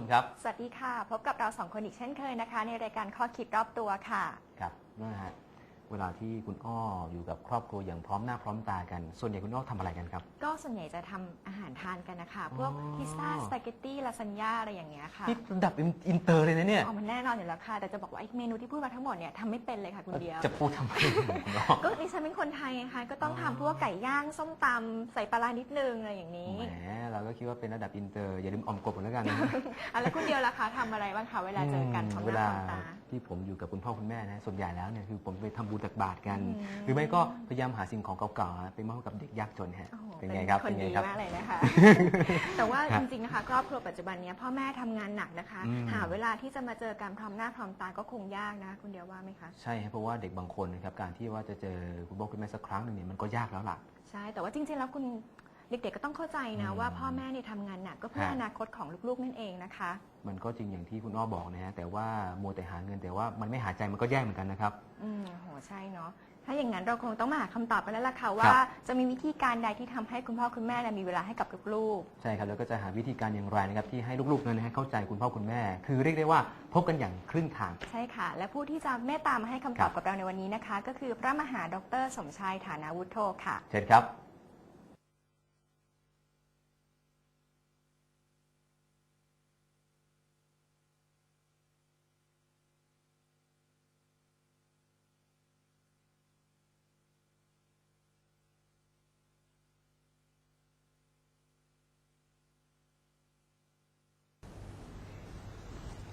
มครับ สวัสดีค่ะ พบกับเราสองคนอีกเช่นเคยนะคะ ในรายการข้อคิดรอบตัวค่ะ ครับนะฮะ เวลาที่คุณอ้ออยู่กับครอบครัวอย่างพร้อมหน้าพร้อมตากัน ส่วนใหญ่คุณอ้อทำอะไรกันครับ ก็ส่วนใหญ่จะทำอาหารทานกันนะคะพวกอ๋อ พิซซ่าสปาเกตตี้ลาซานญ่าอะไรอย่างเงี้ยค่ะนี่ระดับอินเตอร์เลยนะเนี่ย เอามันแน่นอนอยู่แล้วค่ะ แต่จะบอกว่าไอ้เมนูที่พูดมาทั้งหมดเนี่ยทำไม่เป็นเลยค่ะคุณเดียวจะพูดทำไมคุณอ้อ ก็ดิฉันเป็นคนไทยไงคะก็ต้องอ๋อ ทำพวกไก่ย่างส้มตำใส่ปลาร้านิดนึงอะไรอย่างนี้แหมเราก็คิดว่าเป็นระดับอินเตอร์อย่าลืมออมกบกันแล้วกันนะ อะแล้วคุณเดียวล่ะคะทำอะไรบ้างคะเวลาเจอกันพร้อมหเวน้าลาพร้อมตา ที่ผมอยู่กับคุณพ่อคุณแม่นะส่วนใหญ่แล้วเนี่ยคือผมไปทำบุญตักบาตรกันอืมหรือไม่ก็พยายามหาสิ่งของเก่าๆไปมอบให้กับเด็กยากจนฮะโอ้โหเป็นไงครับ คนเป็นไงดีครับมากเลยนะคะ แต่ว่าครัจบริงๆนะคะครอบครัวปัจจุบันเนี้ยพ่อแม่ทำงานหนักนะคะ อืม หาเวลาที่จะมาเจอกันพร้อมหน้าพร้อมตาก็คงยากนะคุณเดียวว่าไหมคะ ใช่ครับเพราะว่าเด็กบางคนนะครับการที่ว่าจะเจอคุณพ่อคุณแม่สักครั้งหนึ่งเนี่ยมันก็ยากแล้วล่ะ ใช่ แต่ว่าจริงๆ แล้วคุณ เด็กๆก็ต้องเข้าใจนะอืมว่าพ่อแม่เนี่ยทำงานหนักก็เพื่อฮะ อนาคตของลูกๆนั่นเองนะคะ มันก็จริงอย่างที่คุณอ้อบอกนะฮะแต่ว่ามัวแต่หาเงินแต่ว่ามันไม่หาใจมันก็แย่เหมือนกันนะครับ อืมโหใช่เนาะถ้าอย่างนั้นเราคงต้องมาหาคำตอบกันแล้วล่ะค่ะคว่ารับจะมีวิธีการใดที่ทำให้คุณพ่อคุณแม่เนี่ยมีเวลาให้กับลูกใช่ครับแล้วก็จะหาวิธีการอย่างไรนะครับที่ให้ลูกๆนั้นนะฮะเข้าใจคุณพ่อคุณแม่ คือเรียกได้ว่าพบกันอย่างครึ่งทาง ๆ ใช่ค่ะ และผู้ที่จะเมตตามาให้คำตอบกับเราในวันนี้นะคะ ก็คือพระมหาดรสมชายฐานาวุฒโธค่ะ เชิญครับ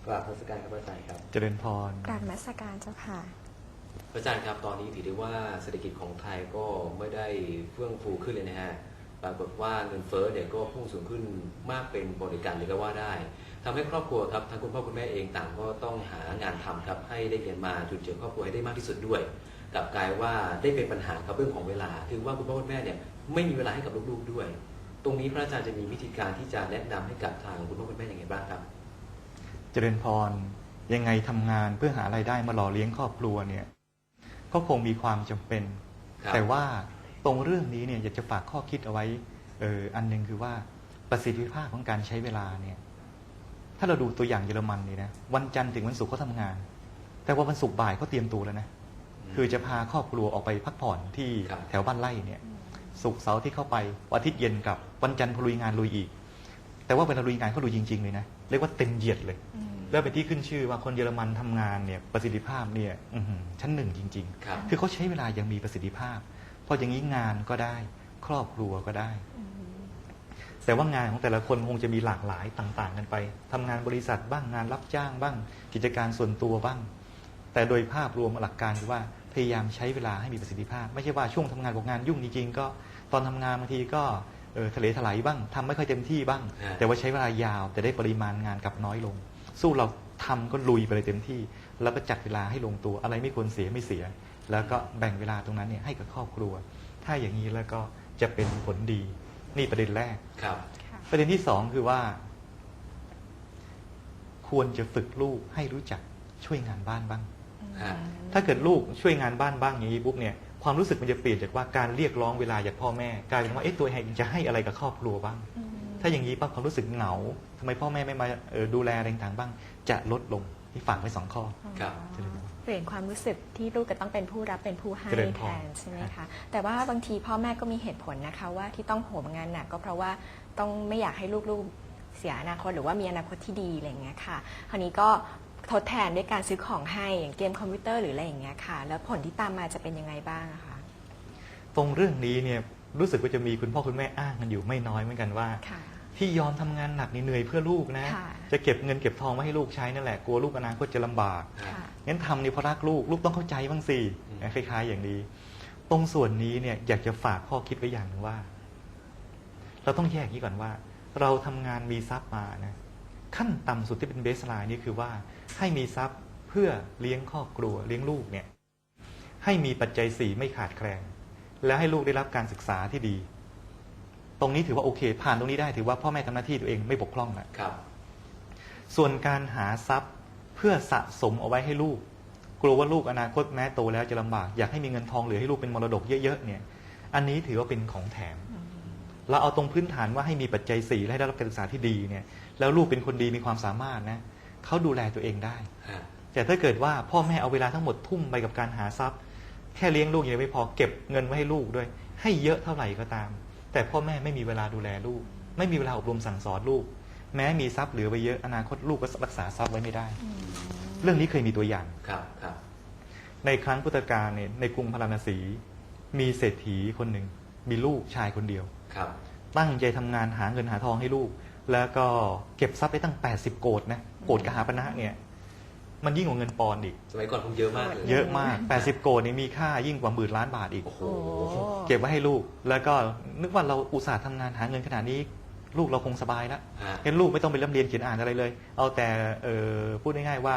กราบนมัสการครับอาจารย์ครับ เจริญพรกราบนมัสการเจ้าค่ะอาจารย์ครับตอนนี้ถือได้ว่าเศรษฐกิจของไทยก็ไม่ได้เฟื่องฟูขึ้นเลยนะฮะ ปรากฏว่าเงินเฟ้อเนี่ยก็พุ่งสูงขึ้นมากเป็นบริการเลยก็ว่าได้ทำให้ครอบครัวครับทั้งคุณพ่อคุณแม่เองต่างก็ต้องหางานทำครับให้ได้เงินมาจุนเจือครอบครัวให้ได้มากที่สุดด้วยกลับกลายว่าได้เป็นปัญหาครับเรื่องของเวลาถือว่าคุณพ่อคุณแม่เนี่ยไม่มีเวลาให้กับลูกๆด้วย ตรงนี้พระอาจารย์จะมีวิธีการที่จะแนะนำให้กับทางคุณพ่อคุณแม่อย่างไรบ้างครับ เจริญพร ยังไงทำงานเพื่อหารายได้มาหล่อเลี้ยงครอบครัวเนี่ยก็คงมีความจำเป็นครับแต่ว่าตรงเรื่องนี้เนี่ยอยากจะฝากข้อคิดเอาไว้เอออันหนึงคือว่าประสิทธิภาพของการใช้เวลาเนี่ย ถ้าเราดูตัวอย่างเยอรมันนี่นะวันจันทร์ถึงวันศุกร์เขาทำงาน แต่ว่าวันศุกร์บ่ายเขาเตรียมตัวแล้วนะคือจะพาครอบครัวออกไปพักผ่อนที่ครับแถวบ้านไร่เนี่ยศุกร์เสาร์ที่เข้าไปวันอาทิตย์เย็นกลับวันจันทร์พลุยงานลุยอีก แต่ว่าเวลาลุยงานเขาลุยจริง ๆ เลยนะ เรียกว่าเต็มเหยียดเลย แล้วเป็นที่ขึ้นชื่อว่าคนเยอรมันทำงานเนี่ยประสิทธิภาพเนี่ยอื้อหือชั้นหนึ่งจริงครับๆคือเขาใช้เวลายังมีประสิทธิภาพ เพราะอย่างนี้งานก็ได้ ครอบครัวก็ได้ แต่ว่างานของแต่ละคนคงจะมีหลากหลายต่าง ๆ กันไปทำงานบริษัทบ้างงานรับจ้างบ้าง กิจการส่วนตัวบ้าง แต่โดยภาพรวมหลักการคือว่าพยายามใช้เวลาให้มีประสิทธิภาพ ไม่ใช่ว่าช่วงทำงานบอกงานยุ่งจริงๆก็ตอนทำงานบางทีก็ เออทะเลถลายบ้างทำไม่ค่อยเต็มที่บ้างฮะแต่ว่าใช้เวลายาว แต่ได้ปริมาณงานกลับน้อยลง สู้เราทำก็ลุยไปเลยเต็มที่ แล้วก็จัดเวลาให้ลงตัว อะไรไม่ควรเสียไม่เสีย แล้วก็แบ่งเวลาตรงนั้นเนี่ยให้กับครอบครัว ถ้าอย่างนี้แล้วก็จะเป็นผลดี นี่ประเด็นแรกครับค่ะประเด็นที่สองคือว่า ควรจะฝึกลูกให้รู้จักช่วยงานบ้านบ้างฮะถ้าเกิดลูกช่วยงานบ้านบ้างอย่างนี้ปุ๊บเนี่ย ความรู้สึกมันจะเปลี่ยนจากว่าการเรียกร้องเวลาจากพ่อแม่กลายเป็นว่าเอ๊ะตัวเองจะให้อะไรกับครอบครัวบ้างอืมถ้าอย่างนี้ปั๊บความรู้สึกเหงาทำไมพ่อแม่ไม่มาเอ่อดูแลอะไรต่างๆบ้าง จะลดลงที่ฝากไว้สองข้อครับเจริญพรเปลี่ยนความรู้สึกที่ลูกจะต้องเป็นผู้รับเป็นผู้ให้เจริญพแทรนใช่ไหมคะแต่ว่าบางทีพ่อแม่ก็มีเหตุผลนะคะว่าที่ต้องโหมงานหนักก็เพราะว่าต้องไม่อยากให้ลูกๆเสียอนาคตหรือว่ามีอนาคตที่ดีอะไรอย่างเงี้ยค่ะ คราวนี้ก็ ทดแทนด้วยการซื้อของให้อย่างเกมคอมพิวเตอร์หรืออะไรอย่างเงี้ยค่ะ แล้วผลที่ตามมาจะเป็นยังไงบ้างอะคะตรงเรื่องนี้เนี่ยรู้สึกว่าจะมีคุณพ่อคุณแม่อ้างกันอยู่ไม่น้อยเหมือนกันว่า ค่ะ ที่ยอมทำงานหนักนี่เหนื่อยเพื่อลูกนะ ค่ะ จะเก็บเงินเก็บทองไว้ให้ลูกใช้นั่นแหละกลัวลูกอนาคตจะลำบากฮะค่ะ งั้นทำนี่เพราะรักลูกลูกต้องเข้าใจบ้างสิอืมคล้าย ๆ อย่างนี้ ตรงส่วนนี้เนี่ยอยากจะฝากข้อคิดไว้อย่างหนึ่งว่า เราต้องแยกอย่างนี้ก่อนว่า เราทำงานมีทรัพย์มานะ ขั้นต่ำสุดที่เป็นเบสไลน์นี่คือว่าให้มีทรัพย์เพื่อเลี้ยงครอบครัวเลี้ยงลูกเนี่ยให้มีปัจจัยสี่ไม่ขาดแคลนแล้วให้ลูกได้รับการศึกษาที่ดี ตรงนี้ถือว่าโอเค ผ่านตรงนี้ได้ถือว่าพ่อแม่ทำหน้าที่ตัวเองไม่บกพร่องแล้วครับ ส่วนการหาทรัพย์เพื่อสะสมเอาไว้ให้ลูก กลัวว่าลูกอนาคตแม้โตแล้วจะลำบาก อยากให้มีเงินทองเหลือให้ลูกเป็นมรดกเยอะๆเนี่ย อันนี้ถือว่าเป็นของแถม เราเอาตรงพื้นฐานว่าให้มีปัจจัยสี่และให้ได้รับการศึกษาที่ดีเนี่ยแล้วลูกเป็นคนดีมีความสามารถนะเขาดูแลตัวเองได้ฮะแต่ถ้าเกิดว่าพ่อแม่เอาเวลาทั้งหมดทุ่มไปกับการหาทรัพย์ แค่เลี้ยงลูกยังไม่พอเก็บเงินไว้ให้ลูกด้วย ให้เยอะเท่าไหร่ก็ตาม แต่พ่อแม่ไม่มีเวลาดูแลลูก ไม่มีเวลาอบรมสั่งสอนลูก แม้มีทรัพย์เหลือไว้เยอะอนาคตลูกก็รักษาทรัพย์ไว้ไม่ได้ เรื่องนี้เคยมีตัวอย่างครับครับในครั้งพุทธกาลเนี่ยในกรุงพาราณสี มีเศรษฐีคนหนึ่ง มีลูกชายคนเดียว ครับ ตั้งใจทำงานหาเงินหาทองให้ลูก แล้วก็เก็บทรัพย์ได้ตั้ง 80 โกดนะ โกดกหาปณะเนี่ย มันยิ่งกว่าเงินปอนด์อีก สมัยก่อนคงเยอะมากเลยเยอะมาก 80 โกดนี่มีค่ายิ่งกว่าหมื่นล้านบาทอีก โอ้โหโอ้เก็บไว้ให้ลูก แล้วก็นึกว่าเราอุตส่าห์ทำงานหาเงินขนาดนี้ ลูกเราคงสบายแล้ว ฮะ เห็นลูกไม่ต้องไปเริ่มเรียนเขียนอ่านอะไรเลย เอาแต่เออพูดง่ายๆว่า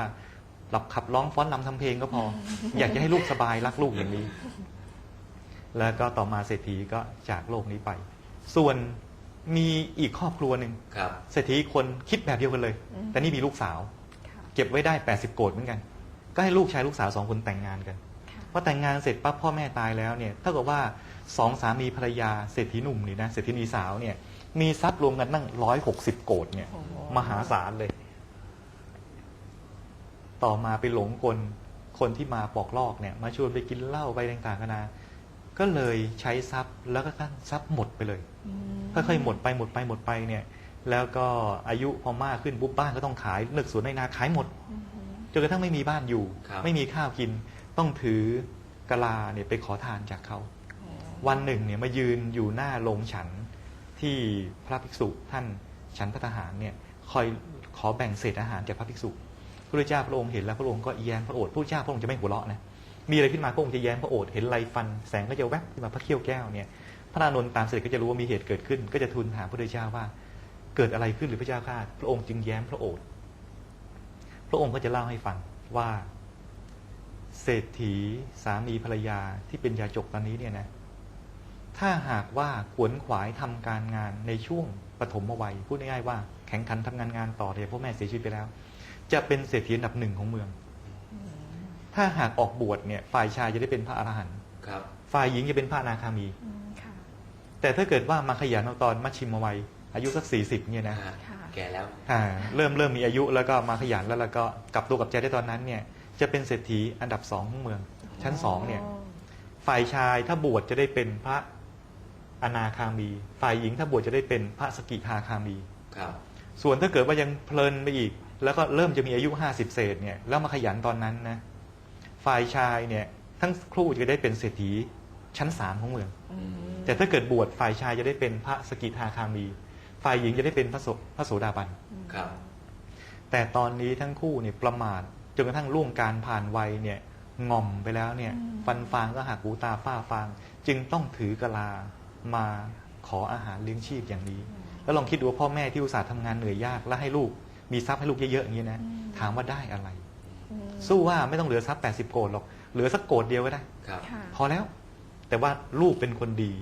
หลับขับร้องฟ้อนรำทำเพลงก็พอ อยากจะให้ลูกสบายรักลูกอย่างนี้ แล้วก็ต่อมาเศรษฐีก็จากโลกนี้ไป ส่วนมีอีกครอบครัวหนึ่งครับเศรษฐีอีกคนคิดแบบเดียวกันเลย อืม แต่นี่มีลูกสาว ค่ะเก็บไว้ได้ 80 โกดเหมือนกัน ก็ให้ลูกชายลูกสาวสองคนแต่งงานกัน ค่ะพอแต่งงานเสร็จปั๊บพ่อแม่ตายแล้วเนี่ยเท่ากับว่าสองสามีภรรยาเศรษฐีหนุ่มนี่นะเศรษฐีนีสาวเนี่ยมีทรัพย์รวมกันตั้งร้อยหกสิบโกดเนี่ย โอ้โหมหาศาลเลย ต่อมาไปหลงกลคนที่มาปอกลอกเนี่ย มาชวนไปกินเหล้าไปต่างๆกันานา ก็เลยใช้ทรัพย์แล้วก็ทั้งทรัพย์หมดไปเลยอืมค่อยๆหมดไปหมดไปหมดไปเนี่ย แล้วก็อายุพอมากขึ้นปุ๊บบ้านก็ต้องขายนึกสวนในนาขายหมดอืมจนกระทั่งไม่มีบ้านอยู่ครับไม่มีข้าวกินต้องถือกะลาเนี่ยไปขอทานจากเขา วันหนึ่งเนี่ยมายืนอยู่หน้าโรงฉันที่พระภิกษุท่านฉันพัตหารเนี่ยคอยขอแบ่งเศษอาหารจากพระภิกษุพระเจ้าพระองค์เห็นแล้วพระองค์ก็แย้มพระโอษฐ์พระเจ้าพระองค์จะไม่หัวเราะนะ มีอะไรขึ้นมาพระองค์จะแย้มพระโอษฐ์เห็นไรฟันแสงก็จะแวบขึ้นมาพระเขี้ยวแก้วเนี่ยพระอานนท์ตามเสด็จก็จะรู้ว่ามีเหตุเกิดขึ้น ก็จะทูลถามพระเจ้าว่า เกิดอะไรขึ้นหรือพระเจ้าข้าพระองค์จึงแย้มพระโอษฐ์พระองค์ก็จะเล่าให้ฟังว่า เศรษฐีสามีภรรยาที่เป็นยาจกตอนนี้เนี่ยนะถ้าหากว่าขวนขวายทำการงานในช่วงปฐมวัยพูดง่ายๆว่าแข่งขันทำงานงานต่อเลยพ่อแม่เสียชีวิตไปแล้ว จะเป็นเศรษฐีอันดับหนึ่งของเมือง ถ้าหากออกบวชเนี่ยฝ่ายชายจะได้เป็นพระอรหันต์ครับ ฝ่ายหญิงจะเป็นพระอนาคามี อืมค่ะ แต่ถ้าเกิดว่ามาขยันเอาตอนมัชชิมวัย อายุสักสี่สิบเนี่ยนะฮะค่ะ แก่แล้ว อ่าเริ่มเริ่มมีอายุแล้วก็มาขยันแล้วแล้วก็กลับตัวกลับใจได้ตอนนั้นเนี่ยจะเป็นเศรษฐีอันดับสองของเมือง ชั้นสองเนี่ย ฝ่ายชายถ้าบวชจะได้เป็นพระอนาคามี ฝ่ายหญิงถ้าบวชจะได้เป็นพระสกิทาคามี ครับ ส่วนถ้าเกิดว่ายังเพลินไปอีก แล้วก็เริ่มจะมีอายุห้าสิบเศษเนี่ยแล้วมาขยันตอนนั้นนะ ฝ่ายชายเนี่ยทั้งครู่จะได้เป็นเศรษฐีชั้นสามของเมืองอืมแต่ถ้าเกิดบวชฝ่ายชายจะได้เป็นพระสกิทาคามี ฝ่ายหญิงจะได้เป็นพระโสพระโสดาบันครับ แต่ตอนนี้ทั้งคู่เนี่ยประมาทจนกระทั่งล่วงการผ่านวัยเนี่ยงอมไปแล้วเนี่ย ฟันฟางก็หักหูตาฝ้าฟาง จึงต้องถือกะลามาขออาหารเลี้ยงชีพอย่างนี้ แล้วลองคิดดูว่าพ่อแม่ที่อุตส่าห์ทำงานเหนื่อยยาก แล้วให้ลูกมีทรัพย์ให้ลูกเยอะๆอย่างนี้นะถามว่าได้อะไรอืม สู้ว่าไม่ต้องเหลือทรัพย์80โกดหรอก เหลือสักโกดเดียวก็ได้ ครับ ค่ะ พอแล้ว แต่ว่าลูกเป็นคนดี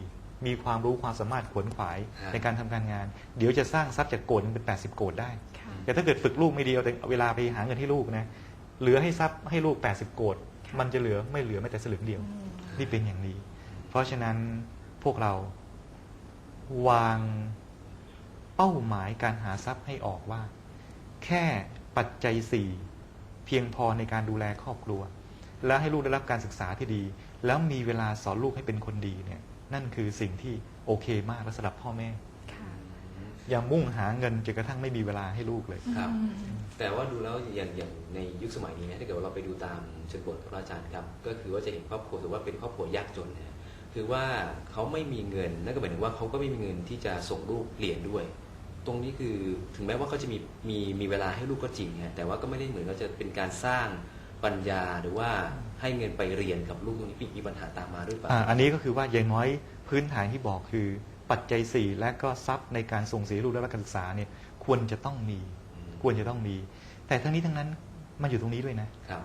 มีความรู้ความสามารถขวนขวายฮะ ในการทำการงาน เดี๋ยวจะสร้างทรัพย์จากโกดหนึ่งเป็น 80 โกดได้ ค่ะ แต่ถ้าเกิดฝึกลูกไม่ดีเอาแต่เวลาไปหาเงินให้ลูกนะ เหลือให้ทรัพย์ให้ลูก 80 โกดมันจะเหลือไม่เหลือแม้แต่สลึงเดียวอืมนี่เป็นอย่างนี้ เพราะฉะนั้นพวกเราวางเป้าหมายการหาทรัพย์ให้ออกว่า แค่ปัจจัยสี่ เพียงพอในการดูแลครอบครัว แล้วให้ลูกได้รับการศึกษาที่ดี แล้วมีเวลาสอนลูกให้เป็นคนดีเนี่ยนั่นคือสิ่งที่โอเคมากและสำหรับพ่อแม่ค่ะอย่ามุ่งหาเงินจนกระทั่งไม่มีเวลาให้ลูกเลยครับอืมแต่ว่าดูแล้วอย่างอย่างในยุคสมัยนี้นะถ้าเกิดว่าเราไปดูตามเชิงบทพระอาจารย์ครับ ก็คือว่าจะเห็นครอบครัวถือว่าเป็นครอบครัวยากจนนะคือว่าเขาไม่มีเงินนั่นก็หมายถึงว่าเขาก็ไม่มีเงินที่จะส่งลูกเรียนด้วย ตรงนี้คือถึงแม้ว่าเขาจะมีมีมีเวลาให้ลูกก็จริงฮะแต่ว่าก็ไม่ได้เหมือนว่าจะเป็นการสร้างปัญญาหรือว่าให้เงินไปเรียนกับลูกตรงนี้มีปัญหาตามมาด้วยเปล่าอ่าอันนี้ก็คือว่าอย่างน้อยพื้นฐานที่บอกคือปัจจัยสี่และก็ทรัพย์ในการส่งเสียลูกและการศึกษาเนี่ยควรจะต้องมีอืมควรจะต้องมี แต่ทั้งนี้ทั้งนั้นมันอยู่ตรงนี้ด้วยนะครับ